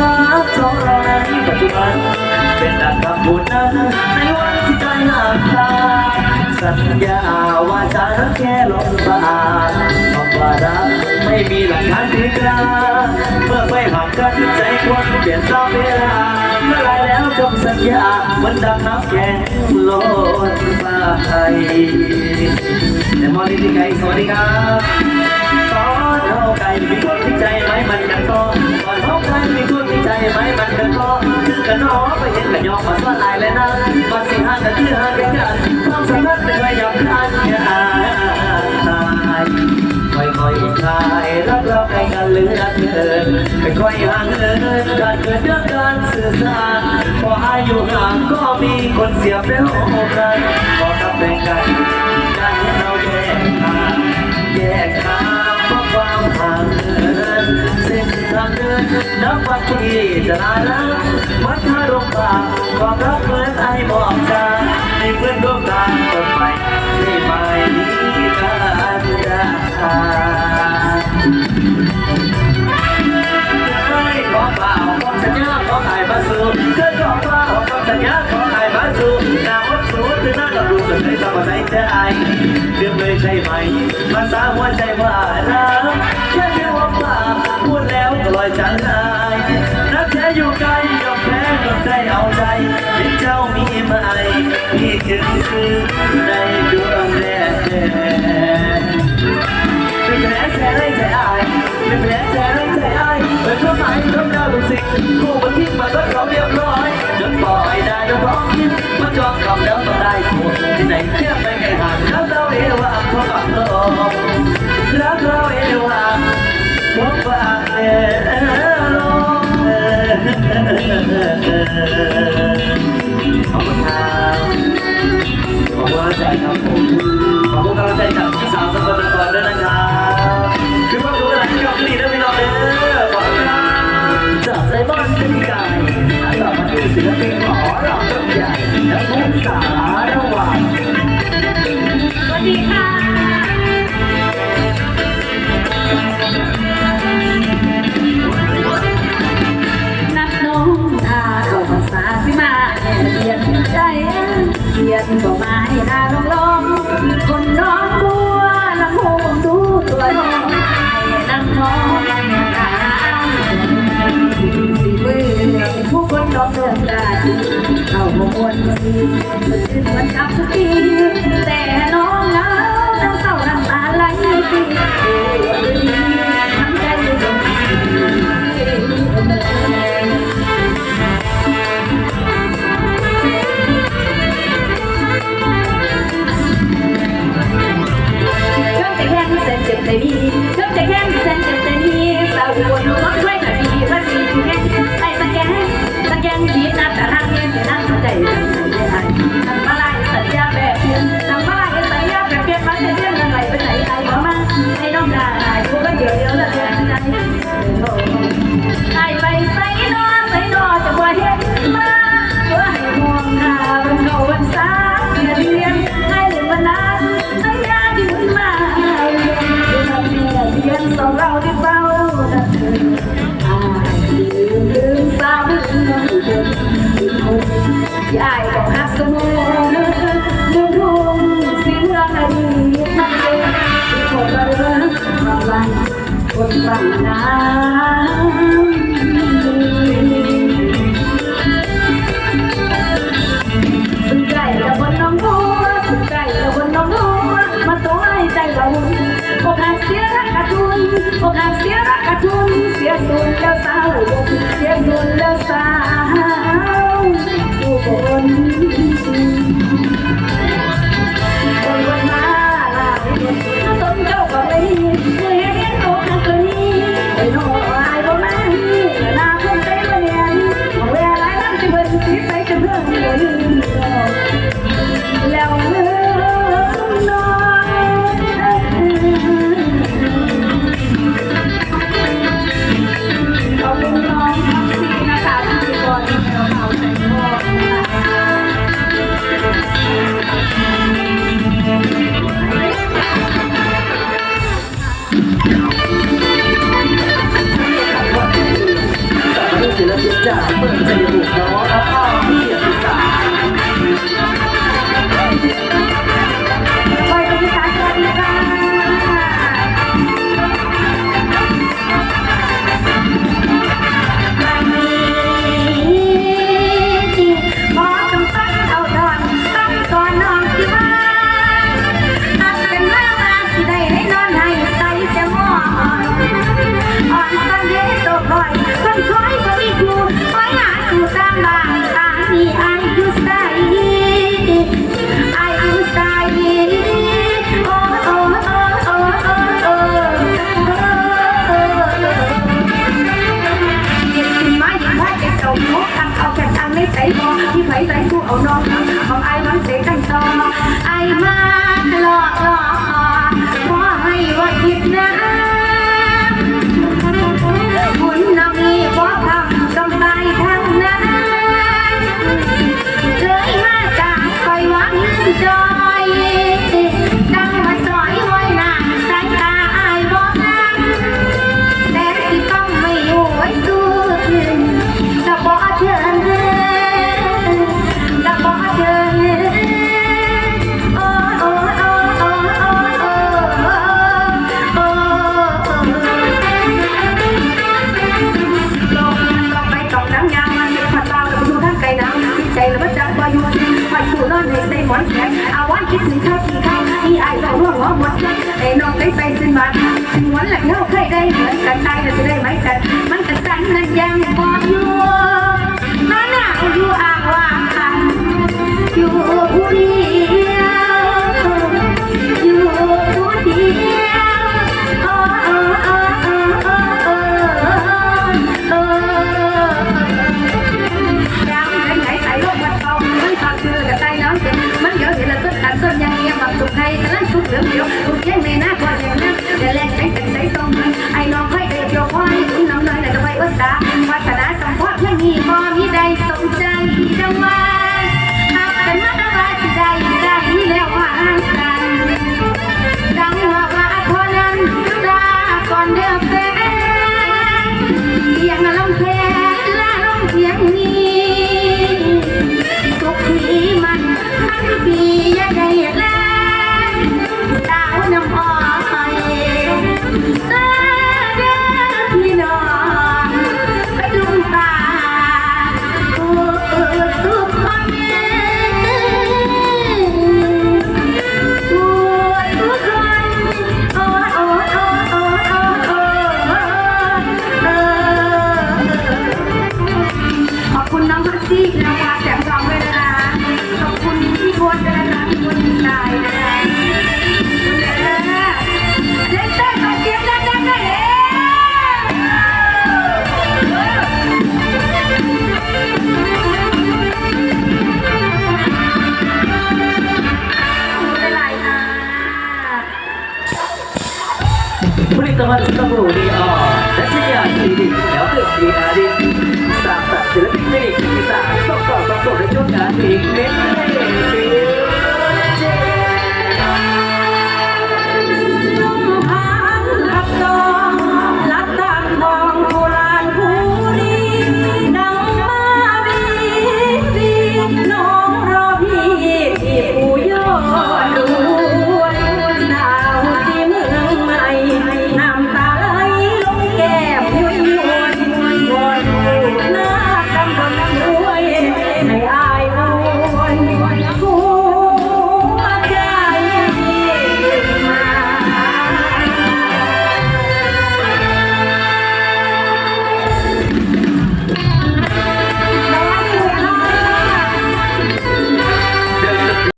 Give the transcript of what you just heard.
รักของเราในปัจจุบันเป็นดังคำพูดนั้นในวันที่ใจห่าตาสัญญาว่าจะรักแค่ลมปานคำว่ารักไม่มีหลักฐานถึงกลาเมื่อไม่ห่างกันใจควรเปลี่ยนตามเวลาเมื่อไรแล้วคำสัญญามันดังน้ำแข็งโลดไปแต่มอลิติไกสวัสดีครับตอนเฮาไก่มีคนที่ใจไหมมันกันก็ตอนเฮา ไก่มีคนที่ใจไหมมันกันก็คือกันน้อไปเห็นกันยอมมาสลายแล้วนะมาสิห่ากันคือหากันกันความสัมพันธ์เป็นระยะทางอย่าตายค่อยคลายรักเราใกล้กันเหลือเกินค่อยๆห่างเหินการเกิดเรื่องการสื่อสารพออายุห่างก็มีคนเสียบแล้วกันพอกับแบ่งกัน นับวันที่จะนาล้ววัดท่าลงป่าความรักเหมือนไอ้หมอกจางให้เพื่อนร่วมทางต้นไปได้ไหมกันจะขอเปล่าขอสัญญาขอหายมาสู่เกิดขอเปล่าขอสัญญาขอหมาสู่หน้าวัดสูงถึงหน้าเราดูกันเลยทำอะไรจะไอเรื่องเลยใช่ไหมภาษาหัวใจว่ารัก อยจางหายรักแท้อยู่ไกลยอมแพ้ยอมใจเอาใจเป็นเจ้ามีไหมพี่จึงคือในดวงแรกเป็นแผลแท้ให้ใจอายเป็นแผลแท้ให้ใจอายเปิดเข้าหมายทำดาว อบคุณครับขอบคุณใจครับผมขอบคุณกำลังใจจากพี่สาวสกลนครด้วยนะครับคือว่ารู้อะไรที่เราดีนะพี่น้องเด้อขอบคุณครับจากไซมอนเป็นไก่กลับมาดูศิลปินหมอเราต้นใหญ่และผู้สาระหว่างสวัสดีค่ะ ก็มาให้นาลองลองคนน้องบัวลำโพงดูตัวน้องให้นักน้องตาสีมือผู้คนน้องเดินได้เข้าบงวนสีมันชื่นมันกับทุกทีแต่น้องเหงาน้ำเศร้าน้ำตาไหลปี ยายบอกฮักสมุนลืมทุ่งสีเมืองอดีตนั่นเองที่คนละเรื่องบางวันคนบางน้ำสุดใจกับบนน้องหัวสุดใจกับบนน้องหัวมาตัวให้ใจเราอกหักเสียรักกระทุนอกหักเสียรักกระทุนเสียสูญแล้วสาวเสียสูญแล้วสาว ผู้ ไหลเท่าใครได้เหมือนกันตายจะได้ไหมกันมันกันตันนั้นยังบ ดีอาดีสางสรรค์ศิลปินที่สานส่งต่อความสุขในช่วงงานอีกเม็ด